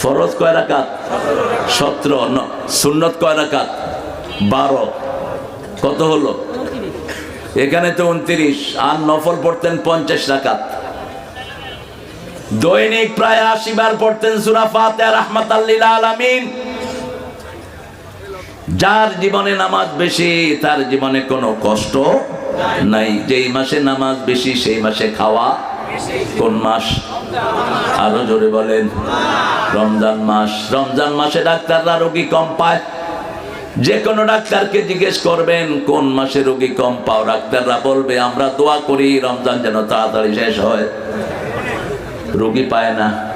ফরজ কয় রাকাত? সতেরো সুন্নত কয় রাকাত? বারো। কত হলো? এখানে তো উনত্রিশ, আর নফল পড়তেন পঞ্চাশ রাকাত। দৈনিক প্রায় আশি বার পড়তেন সুরা ফাতে রহমত আলামিন। যার জীবনে নামাজ বেশি, তার জীবনে কোনো কষ্ট নাই। যেই মাসে নামাজ বেশি, সেই মাসে খাওয়া কোন মাস? আরও জোরে বলেন। রমজান মাস, রমজান মাসে ডাক্তাররা রোগী কম পায়। যে কোনো ডাক্তারকে জিজ্ঞেস করবেন, কোন মাসে রোগী কম পাও? ডাক্তাররা বলবে, আমরা দোয়া করি, রমজান যেন তাড়াতাড়ি শেষ হয়। রোগী পায় না।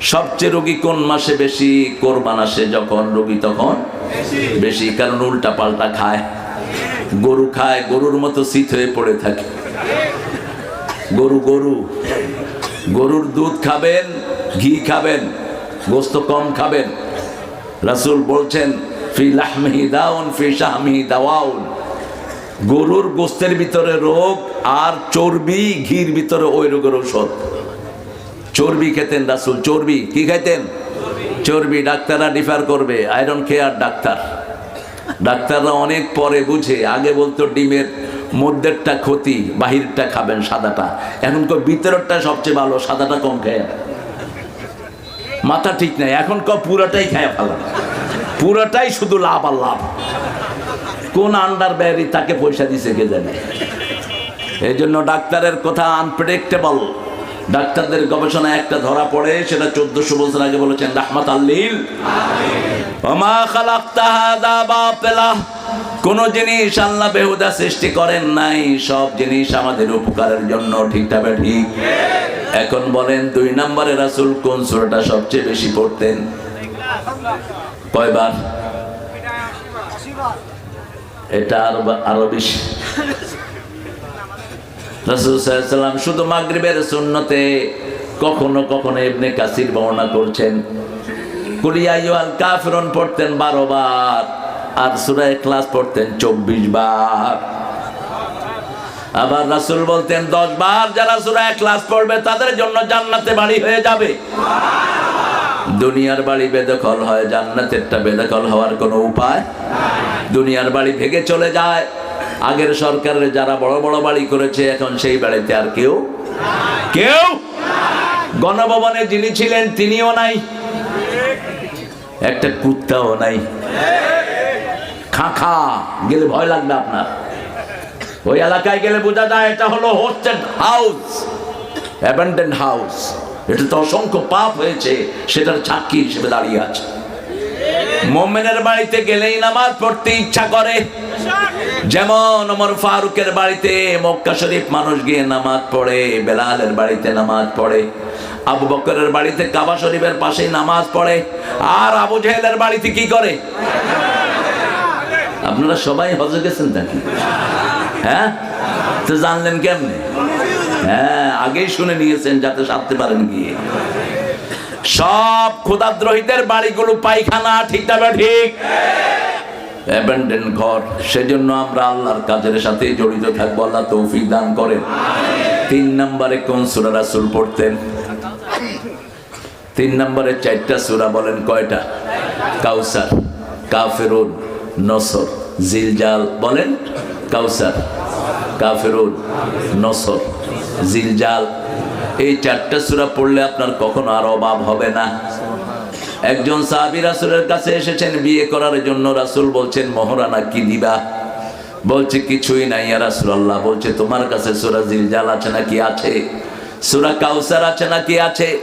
সবচেয়ে রোগী কোন মাসে বেশি? কোরবান আসে যখন, রোগী তখন বেশি, কারণ উল্টা পাল্টা খায়। গরু খায়, গরুর মতো শীত হয়ে পড়ে থাকে। গরু গরু। গরুর দুধ খাবেন, ঘি খাবেন, গোস্ত কম খাবেন। রাসুল বলছেন, ফি লাহমিহি দাউন, ফি শাহমিহি দাওয়াউন। গরুর গোস্তের ভিতরে রোগ আর চর্বি, ঘির ভিতরে ওই রোগের ঔষধ। চর্বি খেতেন রাসুল, চর্বি। কি খাইতেন? চর্বি। ডাক্তাররা ডিফার করবে, আয়রন খেয়ার ডাক্তার। ডাক্তাররা অনেক পরে বুঝে, আগে বলতো ডিমের মধ্যেরটা ক্ষতি, বাহিরটা খাবেন সাদাটা। এখন কো ভিতরেরটা সবচেয়ে ভালো, সাদাটা কম খেয়ে। মাথা ঠিক নাই এখন ক পুরাটাই খায় ফেলা পুরাটাই শুধু লাভ আর লাভ। কোন আন্ডার ব্যারি তাকে পয়সা দিছে কে জানে? এই জন্য ডাক্তারের কথা আনপ্রেডিক্টেবল ডাক্তারদের গবেষণা একটা ধরা পড়ে, সেটা চোদ্দশো বছর আগে বলেছেন রাহমাত আল্লিল কোন জিনিস আল্লাহ বেহুদা সৃষ্টি করেন নাই, সব জিনিস আমাদের উপকারের জন্য ঠিকঠাক ঠিক? এখন বলেন, দুই নম্বরে রাসূল কোন সূরাটা সবচেয়ে বেশি পড়তেন? কয়বার? এটা আরও আরও বেশি রাসূল সাল্লাল্লাহু শুধু মাগরিবের সুন্নতে কখনো কখনো ইবনে কাসির বর্ণনা করছেন। কুলিয়া আইয়ুহাল কাফিরুন, পড়তেন 12 বার। আর সুরায় ক্লাস পড়তেন 24 বার। আবার রাসুল বলতেন 10 বার যারা সুরায় ক্লাস পড়বে, তাদের জন্য জান্নাতে বাড়ি হয়ে যাবে। দুনিয়ার বাড়ি বেদখল হয়, জান্নাতেরটা বেদখল হওয়ার কোনো উপায় দুনিয়ার বাড়ি ভেঙে চলে যায়। আগের সরকারের যারা বড় বড় বাড়ি করেছে, এখন সেই বাড়িতে আর কেউ কেউ গণভবনে যিনি ছিলেন, তিনিও নাই। একটা কুত্তাও নাই। খা খা, গেলে ভয় লাগবে আপনার। ওই এলাকায় গেলে বোঝা যায় এটা হলো হোস্টেড হাউস, অ্যাবান্ডেন্ট হাউস। এটা তো অসংখ্য পাপ হয়েছে, সেটার সাক্ষী হিসেবে দাঁড়িয়ে আছে। মোমেনের বাড়িতে গেলেই নামাজ পড়তে ইচ্ছা করে। যেমন ওমর ফারুকের বাড়িতে মক্কা শরীফ মানুষ গিয়ে নামাজ পড়ে, বেলালের বাড়িতে নামাজ পড়ে, আবু বকরের বাড়িতে কাবা শরীফের পাশেই নামাজ পড়ে, আর আবু জেহেলের বাড়িতে কি করে? আপনারা সবাই হজে গেছেন নাকি? হ্যাঁ? তো জানলেন কেমনে? হ্যাঁ আগেই শুনে নিয়েছেন যাতে সারতে পারেন গিয়ে। সব ক্ষুদাদ্রোহীদের বাড়িগুলো পায়খানা, ঠিক না ঠিক? ঘর। সেজন্য আমরা আল্লাহর কাজের সাথে জড়িত থাকব, আল্লাহ তৌফিক দান করেন। তিন নম্বরে কোন সুরা রাসূল পড়তেন? তিন নম্বরে চারটা সুরা বলেন কয়টা? কাউসার, কাফেরুন, নসর। জিলজাল বলেন, কাউসার, কাফেরুন, নসর। জিলজাল, এই চারটা সুরা পড়লে আপনার কখনো আর অভাব হবে না। একজন সাহাবি রাসুলের কাছে এসেছেন বিয়ে করার জন্য, রাসুল বলছেন, মহারানা কি দিবা? বলছে, কিছুই নাই ইয়া রাসূলুল্লাহ। বলছে, তোমার কাছে সুরা জিলজাল আছে নাকি? আছে। সুরা কাউসার আছে নাকি? আছে।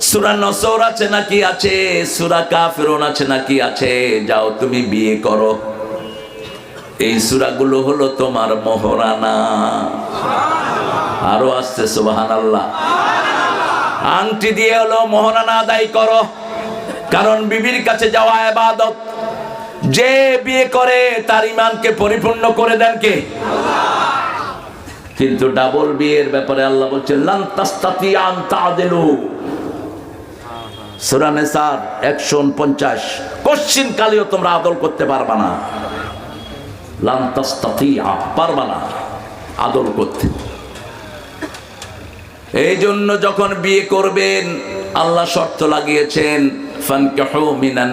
সুরা নসর আছে নাকি? আছে। সুরা কাফিরুন আছে নাকি? আছে। যাও, তুমি বিয়ে করো। এই সূরাগুলো হলো তোমার মহারানা। আরও আসছে, সুবহানাল্লাহ। আংটি দিয়ে হলো মহারানা আদায় করো। কারণ বিবির কাছে যাওয়া ইবাদত যে বিয়ে করে তার ইমানকে পরিপূর্ণ করে দেন কে? কিন্তু ডাবল বিয়ের ব্যাপারে আল্লাহ বলছেন নিসার 149 কোশ্চিন কালেও তোমরা আদল করতে পারবা না। পারবা না। আদল করতে। এই জন্য যখন বিয়ে করবেন, আল্লাহ শর্ত লাগিয়েছেন মিনান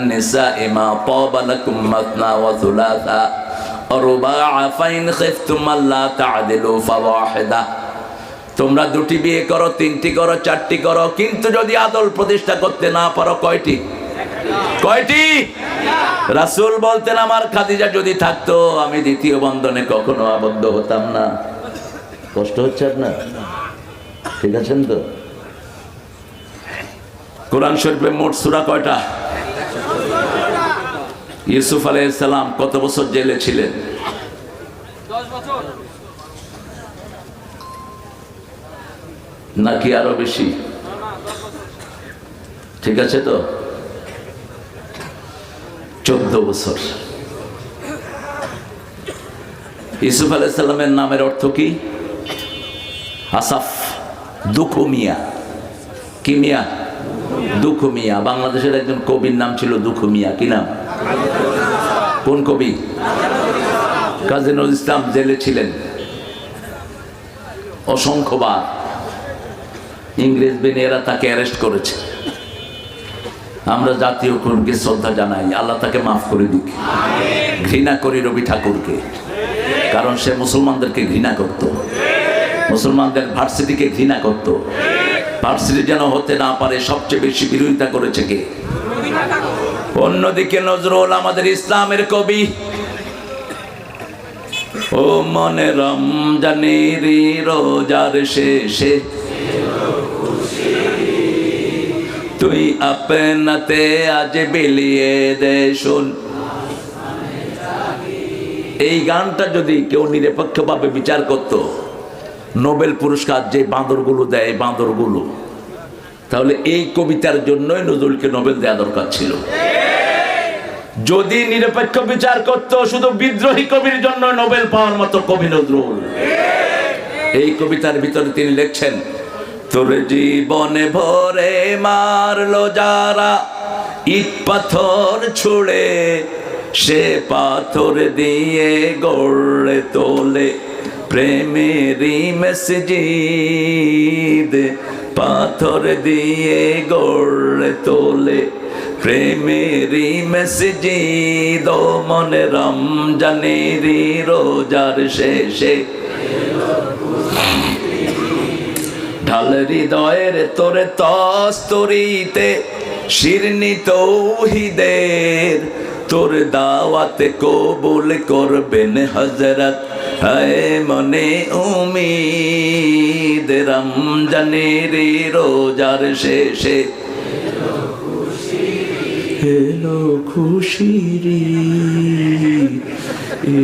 তোমরা দুটি বিয়ে করো, তিনটি করো, চারটি করো, কিন্তু যদি আদল প্রতিষ্ঠা করতে না পারো, কয়টি? কয়টি? রাসূল বলতেন, আমার খাদিজা যদি থাকতো, আমি দ্বিতীয় বন্ধনে কখনো আবদ্ধ হতাম না। কষ্ট হচ্ছে আপনার? ঠিক আছেন তো? কোরআন শরীফে মোট সূরা কয়টা? ইউসুফ আলাইহিসসালাম কত বছর জেলে ছিলেন? নাকি আরও বেশি? ঠিক আছে তো? চোদ্দ বছর। ইসুফ আলাইসাল্লামের নামের অর্থ কি? আসাফ, দুঃখ মিয়া। কি মিয়া? দুঃখ বাংলাদেশের একজন কবির নাম ছিল দুঃখ মিয়া। কি নাম? কোন কবি? কাজী নজরুল ইসলাম জেলে ছিলেন। অসংখ্যবার ইংরেজ বেনিয়ারা তাকে অ্যারেস্ট করেছে। আমরা জাতীয় কর্মীকে শ্রদ্ধা জানাই। আল্লাহ তাকে মাফ করে দিক। ঘৃণা করি রবি ঠাকুরকে, কারণ সে মুসলমানদেরকে ঘৃণা করত। মুসলমানদের ভার্সিটিকে ঘৃণা করত। ভার্সিটি যেন হতে না পারে, সবচেয়ে বেশি বিরোধিতা করেছে কে? অন্যদিকে নজরুল আমাদের ইসলামের কবি। ও মনে রমজানের রোজার শেষে তুই আপনাতে আজ বিলিয়ে দে শুন। এই গানটা যদি কেউ নিরপেক্ষভাবে বিচার করত, নোবেল পুরস্কার যে বাঁদরগুলো দেয়, বাঁদরগুলো, তাহলে এই কবিতার জন্যই নজরুলকে নোবেল দেওয়া দরকার ছিল। যদি নিরপেক্ষ বিচার করত, শুধু বিদ্রোহী কবির জন্য নোবেল পাওয়ার মতো কবি নজরুল। এই কবিতার ভিতরে তিনি লিখছেন তোর জীবনে ভরে মারলো যারা, ইট পাথর ছুড়ে, সে পাথর দিয়ে গড়ে তোলে প্রেমেরই মসজিদ। পাথর দিয়ে গড়ে তোলে প্রেমেরই মসজিদ। মনে রমজানেরই রোজার শেষে ঢাল হৃদয়ের তোরে তস্তরিতে শিরনি তৌহিদের। তোর দাওয়াতে কবুল করবেন হজরত হায় মনে উমিদ। রমজানের রোজার শেষে এলো খুশিরি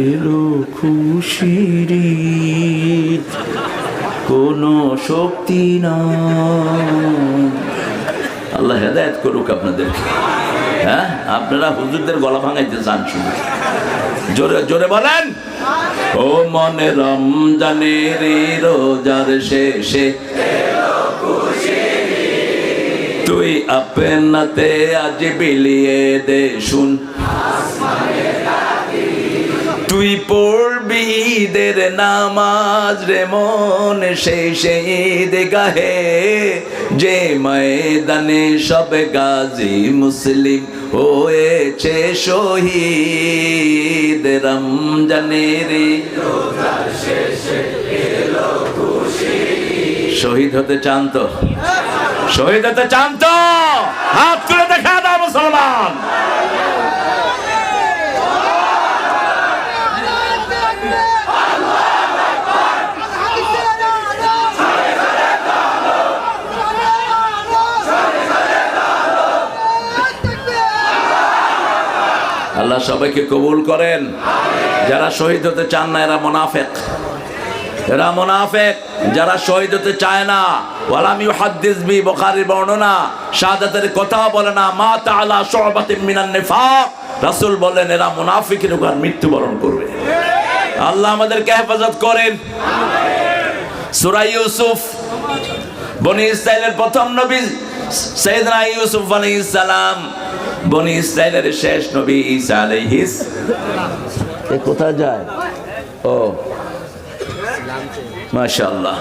এলো খুশিরি কোনো শক্তি না আল্লাহ হেদায়ত করুক আপনাদেরকে। হ্যাঁ? আপনারা হুজুরদের গলা ভাঙাইতে চান শুধু। জোরে জোরে বলেন। ও মনে রমজানের রোজার শেষে তুই আপনাতে আজ বিলিয়ে দে শুন। তুই পড়বি ঈদের নামাজ রে মন সেই সেই গাহে যে ময়দানে সব গাজী মুসলিম হয়েছে শহীদ। রমজানের শহীদ হতে চান তো? শহীদ হতে চান তো হাত তুলে দেখা দাও মুসলমান আল্লাহ সবাইকে কবুল করেন। যারা শহীদ হতে চান না, এরা মোনাফেক। এরা মোনাফেক। যারা শহীদ হতে চায় না করবে। আল্লাহ আমাদেরকে হেফাজত করেন। ইউসুফ প্রথম নবী সৈয়দনা ইউসুফ আলাইহিস সালাম বনি ইসরাইলের শেষ নবী ঈসা আলাইহিস এ কোথায় যায়? ও। মাশাআল্লাহ।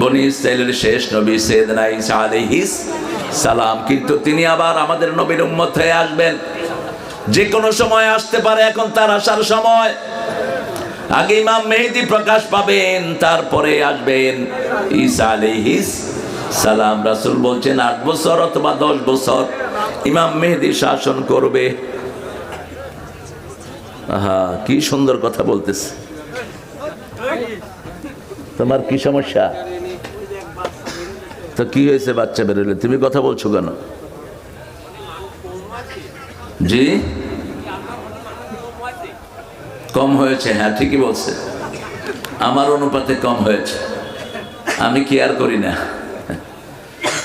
বনি ইসরাইলের শেষ নবী সৈয়দনা ঈসা আলাইহিস সালাম। কিন্তু তিনি আবার আমাদের নবীর উম্মত হয়ে আসবেন। যে কোনো সময় আসতে পারে এখন তার আসার সময়। আগে ইমাম মেহেদি প্রকাশ পাবেন তারপরে আসবেন ঈসা আলাইহিস সালাম। রাসূল বলছেন আট বছর অথবা দশ বছর। ইমাম মেহেদি শাসন করবে। আহা, কি সুন্দর কথা বলতেছে। তোমার কি সমস্যা? তো কি হয়েছে বাচ্চা বেরোলে তুমি কথা বলছো কেন? জি? কম হয়েছে হ্যাঁ ঠিকই বলছে। আমার অনুপাতে কম হয়েছে। আমি কেয়ার করি না।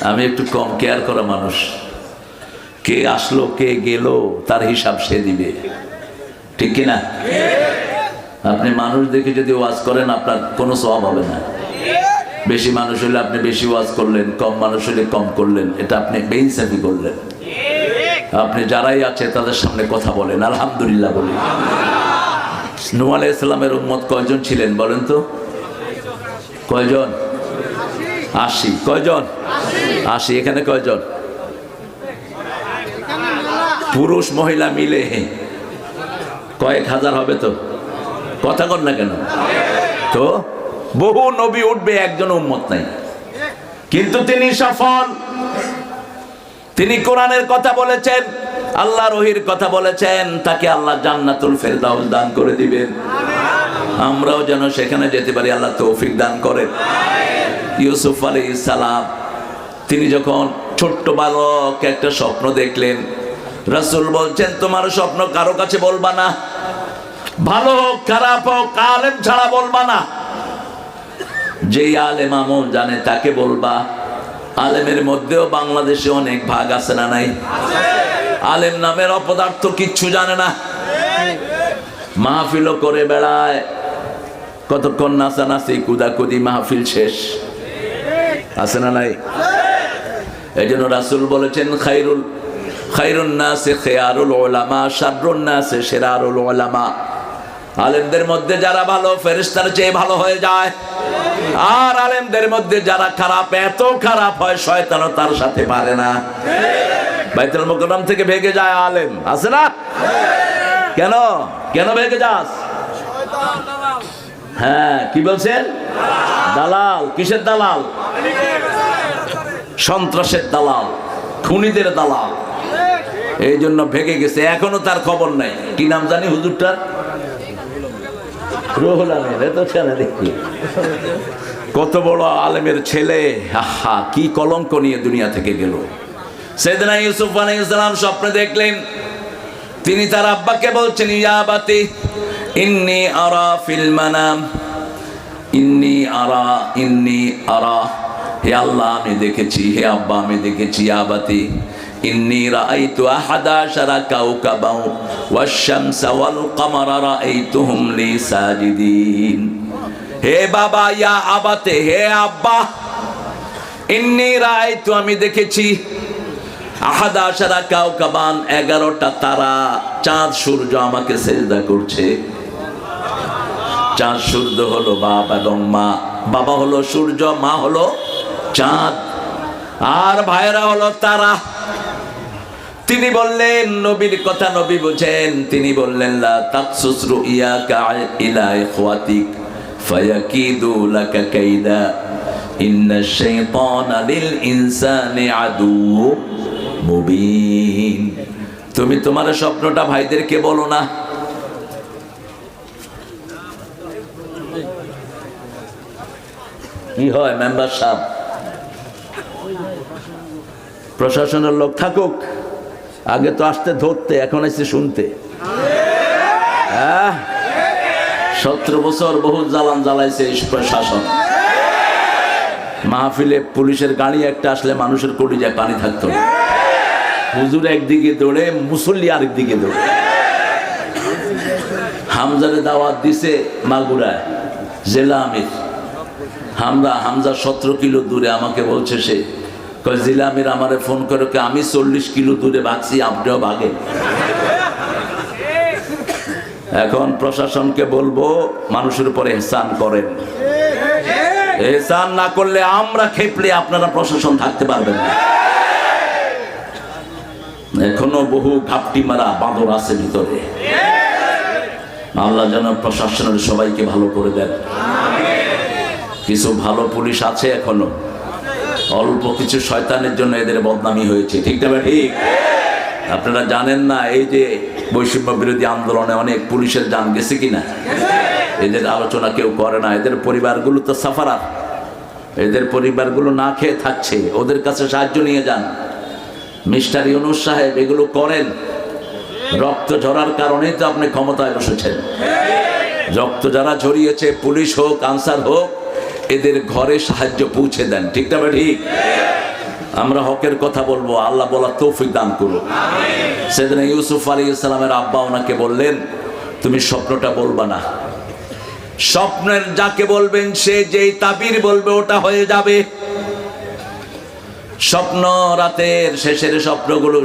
আমি একটু কম কেয়ার করা মানুষ। কে আসলো, কে গেল, তার হিসাব সে দিবে। ঠিক কিনা? আপনি মানুষ দেখে যদি ওয়াজ করেন, আপনার কোনো সব হবে না। বেশি মানুষ হলে আপনি বেশি ওয়াজ করলেন, কম মানুষ হলে কম করলেন, এটা আপনি বেইনসাফি করলেন। আপনি যারাই আছে, তাদের সামনে কথা বলেন, আলহামদুলিল্লাহ বলি। নূ আলাইহিস সালামের উম্মত কয়জন ছিলেন বলেন তো? কয়জন? আশি। কয়জন? আশি। এখানে কয়জন? পুরুষ মহিলা মিলে। কয়েক হাজার হবে তো? কথা কর না কেন? তো বহু নবী উঠবে, একজন উম্মত নাই। কিন্তু তিনি সফল। তিনি কোরআনের কথা বলেছেন, আল্লাহ রহির কথা বলেছেন, তাকে আল্লাহ জান্নাতুল ফেরদাউস দান করে দিবেন। আমরাও যেন সেখানে যেতে পারি, আল্লাহ তৌফিক দান করেন। ইউসুফ আলী সালাম, তিনি যখন ছোট্ট বালক একটা স্বপ্ন দেখলেন রাসূল বলছেন তোমার স্বপ্ন কারও কাছে বলবা না। ভালো হোক খারাপ হোক আলেম ছাড়া বলবা না। যেই আলেম আমল জানে তাকে বলবা আলেমের মধ্যেও বাংলাদেশে অনেক ভাগ আছে না নাই? আলেম নামের অপদার্থ কিচ্ছু জানে না। মাহফিলও করে বেড়ায়। কতক্ষণ নাচানাচি কুদাকুদি মাহফিল শেষ। আছে না নাই? এই জন্য রাসুল বলেছেন খাইরুল খাইরুন নাসে খেয়ারুল ওলামা, শাররুন নাসে সেরারুল ওলামা। আলেমদের মধ্যে যারা ভালো ফেরিস্তার চেয়ে ভালো হয়ে যায়। আর আলেমদের মধ্যে যারা খারাপ, এত খারাপ হয় শয়তানও তার সাথে পারে না। বাইতুল মুকররম থেকে ভেগে যায় আলেম। আছে না? কেন? কেন ভেগে যাস? হ্যাঁ কি বলছেন? দালাল। কিসের দালাল? সন্ত্রাসের দালাল। খুনিদের দালাল। এই জন্য ভেঙে গেছে, এখনও তার খবর নাই। কি নাম জানি হুজুরটার কত বড় আলেমের ছেলে, আহা, কি কলঙ্ক নিয়ে দুনিয়া থেকে গেল। সেদিনা ইউসুফ আলাইহিসসালাম স্বপ্নে দেখলেন, তিনি তার আব্বাকে বলছেন ইয়াবাতি ইন্নি আরা ফিল মানাম, ইন্নি আরা ইন্নি আরা, হে আল্লাহ আমি দেখেছি, হে আব্বা আমি দেখেছি ইয়াবাতি রাআইতু আহাদা আশারা কাওকাবাও ওয়াশ-শামসা ওয়াল কামারা রাআইতুহুম লি সাজিদিন। হে বাবা, ইয়া আবাতে, হে আব্বা, ইন্নি রাআইতু, আমি দেখেছি আহাদা আশারা কাওকাবান এগারোটা তারা, চাঁদ সূর্য আমাকে সেজদা করছে। চাঁদ সূর্য হলো বাপ এবং মা, বাবা হলো সূর্য, মা হলো চাঁদ, আর ভাইরা হলো তারা। তিনি বললেন, নবীর কথা নবী বুঝেন। তিনি বললেন তুমি তোমার স্বপ্নটা ভাইদেরকে বলো না। কি হয়, মেম্বার সাহেব? প্রশাসনের লোক থাকুক। আগে তো আসতে ধরতে, এখন এসে শুনতে। হ্যাঁ? সতেরো বছর বহু জ্বালান জ্বালাইছে প্রশাসন। মাহফিলে পুলিশের গাড়ি একটা আসলে মানুষের কলিজায় পানি থাকতো হুজুর একদিকে দৌড়ে, মুসল্লি আরেকদিকে দৌড়ে। হামজারে দাওয়াত দিছে মাগুরায়, জেলা আমির। হামরা, হামজা সতেরো কিলো দূরে, আমাকে বলছে সে কয় আমারে ফোন করে আমি চল্লিশ কিলো দূরে ভাগছি, আপনিও ভাগে। এখন প্রশাসনকে বলব, মানুষের উপরে এহসান করেন। এহসান না করলে আমরা খেপলে আপনারা প্রশাসন থাকতে পারবেন না। এখনও বহু ঘাপটি মারা বাঁদর আছে ভিতরে। আল্লাহ যেন প্রশাসনের সবাইকে ভালো করে দেন। কিছু ভালো পুলিশ আছে এখনও। অল্প কিছু শয়তানের জন্য এদের বদনামি হয়েছে ঠিক না ঠিক। আপনারা জানেন না এই যে বৈষম্য বিরোধী আন্দোলনে অনেক পুলিশের যান গেছে কিনা? এদের আলোচনা কেউ করে না এদের পরিবারগুলো তো সাফারার। এদের পরিবারগুলো না খেয়ে থাকছে ওদের কাছে সাহায্য নিয়ে যান। মিস্টার ইউনুস সাহেব এগুলো করেন। রক্ত ঝরার কারণেই তো আপনি ক্ষমতায় বসেছেন। রক্ত যারা ঝরিয়েছে পুলিশ হোক আনসার হোক এদের ঘরে সাহায্য পৌঁছে দেন। ঠিক না ভাই? ঠিক। আমরা হকের কথা বলব আল্লাহ বলা তৌফিক দান করুন সেদিন ইউসুফ আলী ইসলামের আব্বা ওনাকে বললেন তুমি স্বপ্নটা বলবা না। স্বপ্নের যাকে বলবেন সে যেই তাবির বলবে ওটা হয়ে যাবে। স্বপ্ন রাতের শেষের স্বপ্নগুলো